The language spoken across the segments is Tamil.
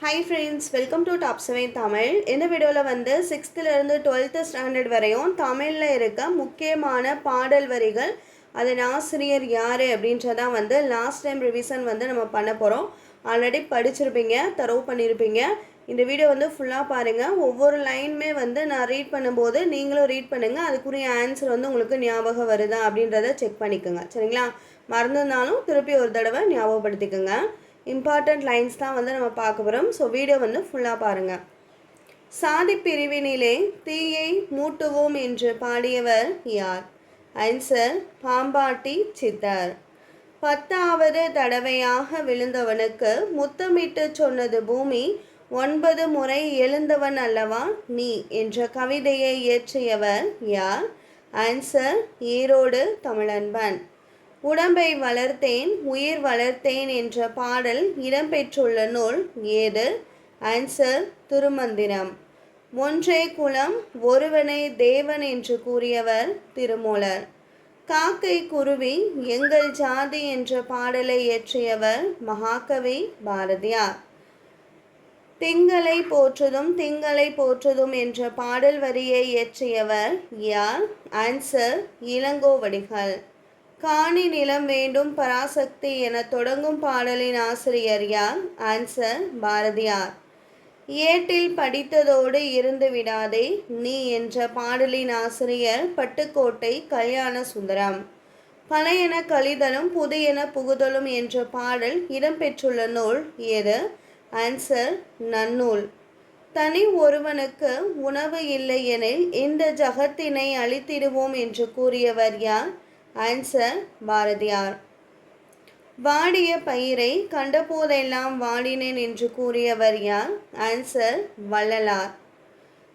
Hi friends welcome to top seven Tamil இந்த வீடியோவில் வந்து சிக்ஸ்த்துலேருந்து டுவெல்த்து ஸ்டாண்டர்ட் வரையும் தமிழில் இருக்க முக்கியமான பாடல் வரிகள் அதன் ஆசிரியர் யார் அப்படின்றதான் வந்து லாஸ்ட் டைம் ரிவிஷன் வந்து நம்ம பண்ண போகிறோம் ஆல்ரெடி படிச்சிருப்பீங்க தரவு பண்ணியிருப்பீங்க இந்த வீடியோ வந்து ஃபுல்லாக பாருங்கள் ஒவ்வொரு லைனுமே வந்து நான் ரீட் பண்ணும்போது நீங்களும் ரீட் பண்ணுங்கள் அதுக்குரிய ஆன்சர் வந்து உங்களுக்கு ஞாபகம் வருதா அப்படின்றத செக் பண்ணிக்கோங்க. சரிங்களா? மறந்துருந்தாலும் திருப்பி ஒரு தடவை ஞாபகப்படுத்திக்கோங்க. இம்பார்ட்டண்ட் லைன்ஸ் தான் வந்து நம்ம பார்க்க போகிறோம் ஸோ வீடியோ வந்து ஃபுல்லாக பாருங்கள் சாதி பிரிவினிலே தீயை மூட்டுவோம் என்று பாடியவர் யார்? ஆன்சர் பாம்பாட்டி சித்தர். பத்தாவது தடவையாக விழுந்தவனுக்கு முத்தமிட்டு சொன்னது பூமி ஒன்பது முறை எழுந்தவன் அல்லவா நீ? என்ற கவிதையை இயற்றியவர் யார்? ஆன்சர் ஈரோடு தமிழன்பன். உடம்பை வளர்த்தேன் உயிர் வளர்த்தேன் என்ற பாடல் இடம்பெற்றுள்ள நூல் ஏது? ஆன்சர் திருமந்திரம். ஒன்றே குலம் ஒருவனை தேவன் என்று கூறியவர் திருமூலர். காக்கை குருவி எங்கள் ஜாதி என்ற பாடலை இயற்றியவர் மகாகவி பாரதியார். திங்களை போற்றுதும் திங்களை போற்றுதும் என்ற பாடல் வரியை இயற்றியவர் யார்? ஆன்சர் இளங்கோவடிகள். காணி நிலம் வேண்டும் பராசக்தி என தொடங்கும் பாடலின் ஆசிரியர் யார்? ஆன்சர் பாரதியார் ஏட்டில் படித்ததோடு இருந்து விடாதே நீ என்ற பாடலின் ஆசிரியர் பட்டுக்கோட்டை கல்யாண சுந்தரம் பழையன கழிதலும் புதியன புகுதலும் என்ற பாடல் இடம்பெற்றுள்ள நூல் எது? ஆன்சர் நன்னூல். தனி ஒருவனுக்கு உணவு இல்லை எனில் இந்த ஜகத்தினை அழித்திடுவோம் என்று கூறியவர் யார்? ஆன்சர் பாரதியார். வாடிய பயிரை கண்டபோதெல்லாம் வாடினேன் என்று கூறியவர் யார்? ஆன்சர் வள்ளலார்.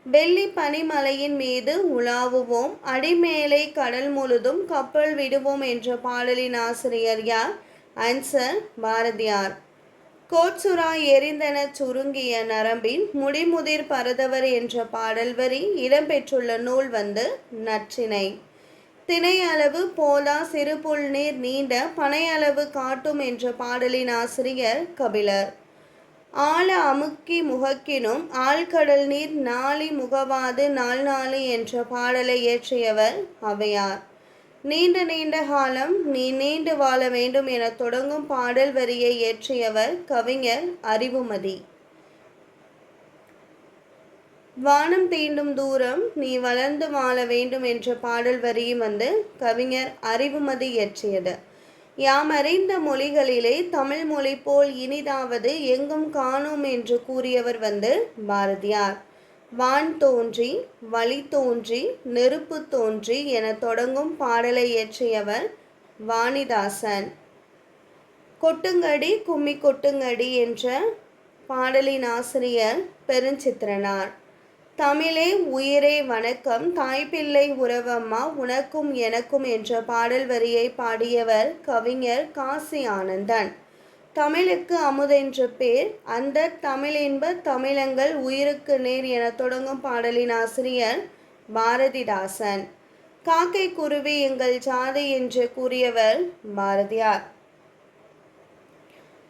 வெள்ளி பனிமலையின் மீது உலாவுவோம். அடிமேலை கடல் முழுதும் கப்பல் விடுவோம் என்ற பாடலின் ஆசிரியர் யார்? ஆன்சர் பாரதியார். கோட்சுரா எரிந்தன சுருங்கிய நரம்பின் முடிமுதிர் பரதவர் என்ற பாடல் வரி இடம்பெற்றுள்ள நூல் வந்து நற்றினை திணையளவு போலா சிறுபுல் நீர் நீண்ட பனையளவு காட்டும் என்ற பாடலின் ஆசிரியர் கபிலர். ஆழ அமுக்கி முகக்கினும் ஆழ்கடல் நீர் நாளி முகவாது நாள் நாளி என்ற பாடலை இயற்றியவர் அவையார். நீண்ட நீண்ட காலம் நீ நீண்டு வாழ வேண்டும் என தொடங்கும் பாடல் வரியை இயற்றியவர் கவிஞர் அறிவுமதி. வானம் தீண்டும் தூரம் நீ வளர்ந்து வாழ வேண்டும் என்ற பாடல் வரியும் வந்து கவிஞர் அறிவுமதி இயற்றியது. யாம் அறிந்த மொழிகளிலே தமிழ் மொழி போல் இனிதாவது எங்கும் காணோம் என்று கூறியவர் வந்து பாரதியார். வான் தோன்றி வழி தோன்றி நெருப்பு தோன்றி என தொடங்கும் பாடலை இயற்றியவர் வாணிதாசன். கொட்டுங்கடி கும்மி கொட்டுங்கடி என்ற பாடலின் ஆசிரியர் பெருஞ்சித்திரனார். தமிழே உயிரே வணக்கம். தாய்ப்பிள்ளை உறவம்மா உனக்கும் எனக்கும் என்ற பாடல் வரியை பாடியவர் கவிஞர் காசி ஆனந்தன். தமிழுக்கு அமுதென்ற பேர் அந்த தமிழின்ப தமிழங்கள் உயிருக்கு நேர் என தொடங்கும் பாடலின் ஆசிரியர் பாரதிதாசன். காக்கை குருவி எங்கள் ஜாதி என்று கூறியவர் பாரதியார்.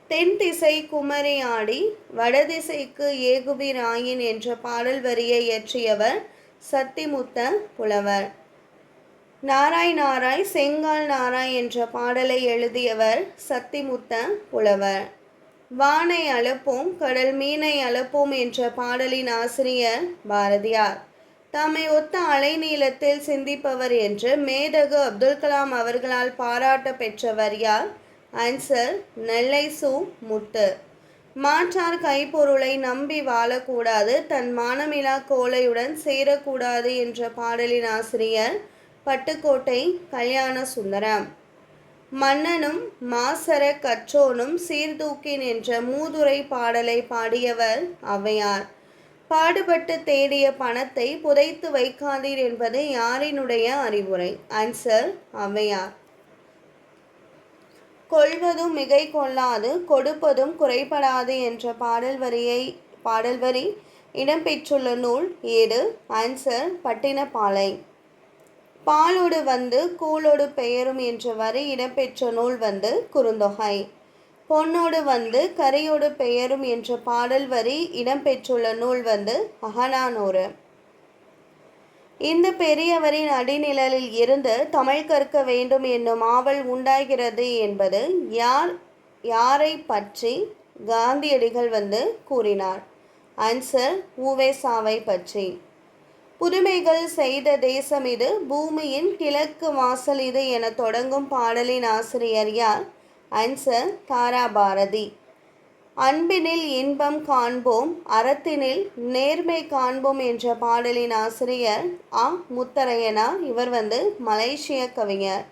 தென் திசை குமரி ஆடி வடதிசைக்கு ஏகுபிராயின் என்ற பாடல் வரியை இயற்றியவர் சத்திமுத்த புலவர். நாராய் நாராய் செங்கால் நாராய் என்ற பாடலை எழுதியவர் சத்திமுத்த புலவர். வானை அழப்போம் கடல் மீனை அழப்போம் என்ற பாடலின் ஆசிரியர் பாரதியார். தம்மை ஒத்த அலைநீளத்தில் சிந்திப்பவர் என்று மேதகு அப்துல் கலாம் அவர்களால் பாராட்ட பெற்றவர் யார்? ஆன்சர் நெல்லை சு முத்து மாற்றார் கைப்பொருளை நம்பி வாழக்கூடாது தன் மானமிலா கோலையுடன் சேரக்கூடாது என்ற பாடலின் ஆசிரியர் பட்டுக்கோட்டை கல்யாண சுந்தரம். மன்னனும் மாசர கற்றோனும் சீர்தூக்கின் என்ற மூதுரை பாடலை பாடியவர் ஔவையார் பாடுபட்டு தேடிய பணத்தை புதைத்து வைக்காதீர் என்பது யாரினுடைய அறிவுரை? ஆன்சர் ஔவையார் கொள்வதும் மிகை கொள்ளாது கொடுப்பதும் குறைபடாது என்ற பாடல் வரியை பாடல் வரி இடம்பெற்றுள்ள நூல் ஏடு ஆன்சர் பட்டினப்பாலை. பாலோடு வந்து கூலோடு பெயரும் என்ற வரி இடம்பெற்ற நூல் வந்து குறுந்தொகை. பொன்னோடு வந்து கரையோடு பெயரும் என்ற பாடல் வரி இடம்பெற்றுள்ள நூல் வந்து அகனானூறு இந்த பெரியவரின் அடிநிழலில் இருந்து தமிழ் கற்க வேண்டும் என்னும் ஆவல் உண்டாகிறது என்பது யார் யாரை பற்றி காந்தியடிகள் வந்து கூறினார்? ஆன்சர் ஊவேசாவை பற்றி. புதுமைகள் செய்த தேசம் இது பூமியின் கிழக்கு வாசல் இது என தொடங்கும் பாடலின் ஆசிரியர் யார்? ஆன்சர் தாராபாரதி. அன்பினில் இன்பம் காண்போம் அறத்தினில் நேர்மை காண்போம் என்ற பாடலின் ஆசிரியர் ஆ முத்தரையனா. இவர் வந்து மலேசிய கவிஞர்.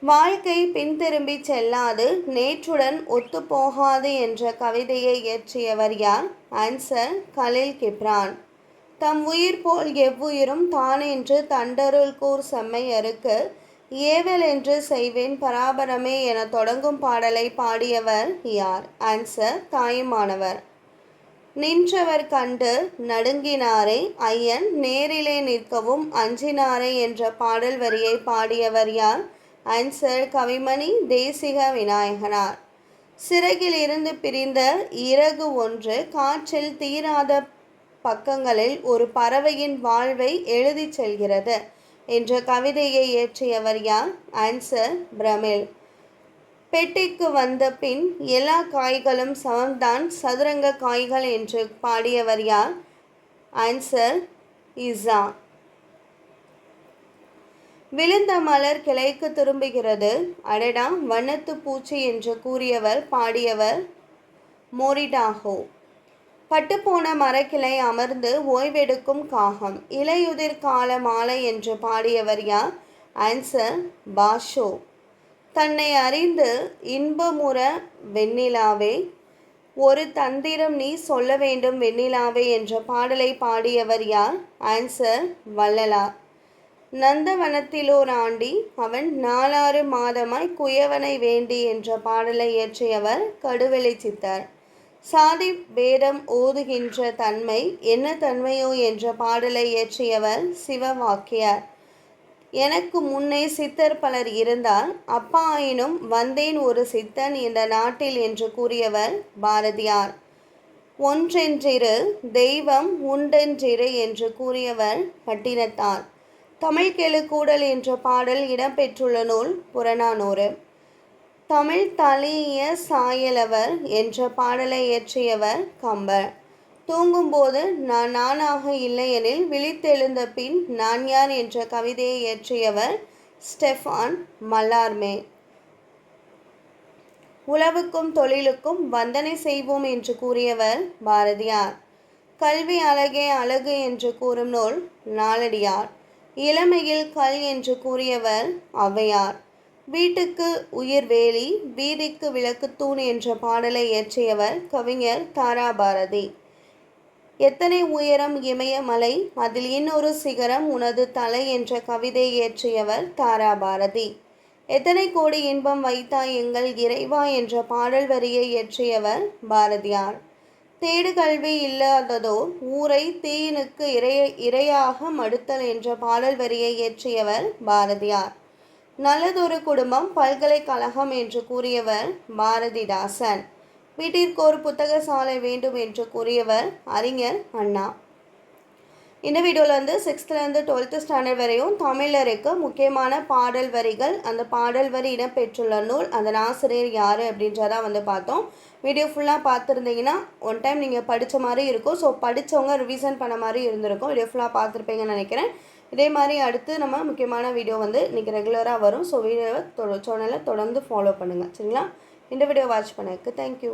வாழ்க்கை பின்திரும்பி செல்லாது நேற்றுடன் ஒத்துப்போகாது என்ற கவிதையை இயற்றியவர் யார்? ஆன்சர் கலில் கிப்ரான். தம் உயிர் போல் எவ்வுயிரும் தானென்று தண்டருள் கூர் செம்மையருக்கு ஏவல் என்று செய்வேன் பராபரமே என தொடங்கும் பாடலை பாடியவர் யார்? ஆன்சர் தாயுமானவர். நின்றவர் கண்டு நடுங்கினாரே ஐயன் நேரிலே நிற்கவும் அஞ்சினாரே என்ற பாடல் வரியை பாடியவர் யார்? ஆன்சர் கவிமணி தேசிக விநாயகனார். சிறகில் இருந்து பிரிந்த இறகு ஒன்று காற்றில் தீராத பக்கங்களில் ஒரு பறவையின் வாழ்வை எழுதிச் செல்கிறது. என்ற கவிதையை இயற்றியவர் யார்? ஆன்சர் பிரமிழ் பெட்டிக்கு வந்த பின் எல்லா காய்களும் சமம்தான் சதுரங்க காய்கள் என்று பாடியவர் யார்? ஆன்சர் இசா விழுந்த மலர் கிளைக்கு திரும்புகிறது. அடடா வண்ணத்து பூச்சி என்று கூறியவர் பாடியவர் மோரிடாகோ பட்டுப்போன மரக்கிளை அமர்ந்து ஓய்வெடுக்கும் காகம். இலையுதிர் கால மாலை என்று பாடியவர் யார்? ஆன்சர் பாஷோ தன்னை அறிந்து இன்பமுற வெண்ணிலாவே ஒரு தந்திரம் நீ சொல்ல வேண்டும் வெண்ணிலாவே என்ற பாடலை பாடியவர் யார்? ஆன்சர் வள்ளலார் நந்தவனத்திலோர் ஆண்டி அவன் நாலாறு மாதமாய் குயவனை வேண்டி என்ற பாடலை இயற்றியவர் கடுவெளி சித்தர். சாதி பேதம் ஓதுகின்ற தன்மை என்ன தன்மையோ என்ற பாடலை இயற்றியவர் சிவவாக்கியார். எனக்கு முன்னே சித்தர் பலர் இருந்தால் அப்பா ஆயினும் வந்தேன் ஒரு சித்தன் இந்த நாட்டில் என்று கூறியவர் பாரதியார். ஒன்றென்றிரு தெய்வம் உண்டென்றிரு என்று கூறியவர் பட்டினத்தார். தமிழ்கெழு கூடல் என்ற பாடல் இடம்பெற்றுள்ள நூல் புறநானூறு. தமிழ் தலிய சாயலவர் என்ற பாடலை இயற்றியவர் கம்பர். தூங்கும்போது நான் நானாக இல்லையெனில் விழித்தெழுந்த பின் நான் யார் என்ற கவிதையை இயற்றியவர் ஸ்டெஃபான் மல்லார்மே. உழவுக்கும் தொழிலுக்கும் வந்தனை செய்வோம் என்று கூறியவர் பாரதியார். கல்வி அழகே அழகு என்று கூறும் நூல் நாளடியார். இளமையில் கல் என்று கூறியவர் ஔவையார். வீட்டுக்கு உயிர் வேலி வீதிக்கு விளக்கு தூண் என்ற பாடலை இயற்றியவர் கவிஞர் தாரா பாரதி எத்தனை உயரம் இமயமலை அதில் இன்னொரு சிகரம் உனது தலை என்ற கவிதை இயற்றியவர் தாரா பாரதி எத்தனை கோடி இன்பம் வைத்தாய் எங்கள் இறைவா என்ற பாடல் வரியை இயற்றியவர் பாரதியார். தேடு கல்வி இல்லாததோ ஊரை தீயினுக்கு இரைய இரையாக மடுத்தல் என்ற பாடல் வரியை இயற்றியவர் பாரதியார். நல்லதொரு குடும்பம் பல்கலைக்கழகம் என்று கூறியவர் பாரதிதாசன். வீட்டிற்கு ஒரு புத்தக சாலை வேண்டும் என்று கூறியவர் அறிஞர் அண்ணா. இந்த வீடியோவில் வந்து சிக்ஸ்த்துலேருந்து டுவெல்த்து ஸ்டாண்டர்ட் வரையும் தமிழருக்கு முக்கியமான பாடல் வரிகள் அந்த பாடல் வரி இடம்பெற்றுள்ள நூல் அந்த ஆசிரியர் யார் அப்படின்றதான் வந்து பார்த்தோம். வீடியோ ஃபுல்லாக பார்த்துருந்தீங்கன்னா ஒன் டைம் நீங்கள் படித்த மாதிரி இருக்கும். ஸோ படித்தவங்க ரிவிசன் பண்ண மாதிரி இருந்திருக்கும். வீடியோ ஃபுல்லாக பார்த்துருப்பீங்கன்னு நினைக்கிறேன். இதே மாதிரி அடுத்து நம்ம முக்கியமான வீடியோ வந்து இன்றைக்கி ரெகுலராக வரும். ஸோ வீடியோவை தொ சேனலை தொடர்ந்து ஃபாலோ பண்ணுங்கள் சரிங்களா? இந்த வீடியோ வாட்ச் பண்ணதுக்கு தேங்க்யூ